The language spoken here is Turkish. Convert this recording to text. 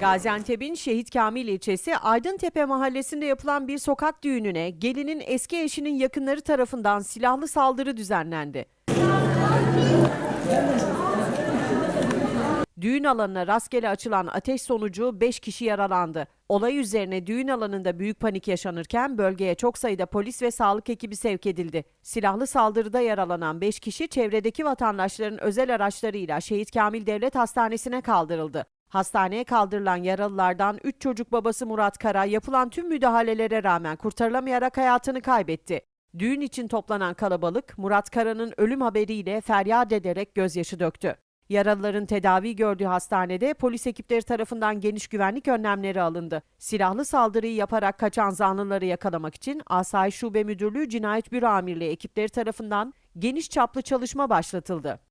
Gaziantep'in Şehit Kamil ilçesi Aydıntepe mahallesinde yapılan bir sokak düğününe gelinin eski eşinin yakınları tarafından silahlı saldırı düzenlendi. Düğün alanına rastgele açılan ateş sonucu 5 kişi yaralandı. Olay üzerine düğün alanında büyük panik yaşanırken bölgeye çok sayıda polis ve sağlık ekibi sevk edildi. Silahlı saldırıda yaralanan 5 kişi çevredeki vatandaşların özel araçlarıyla Şehit Kamil Devlet Hastanesi'ne kaldırıldı. Hastaneye kaldırılan yaralılardan 3 çocuk babası Murat Kara yapılan tüm müdahalelere rağmen kurtarılamayarak hayatını kaybetti. Düğün için toplanan kalabalık Murat Kara'nın ölüm haberiyle feryat ederek gözyaşı döktü. Yaralıların tedavi gördüğü hastanede polis ekipleri tarafından geniş güvenlik önlemleri alındı. Silahlı saldırıyı yaparak kaçan zanlıları yakalamak için Asayiş Şube Müdürlüğü Cinayet Büro Amirliği ekipleri tarafından geniş çaplı çalışma başlatıldı.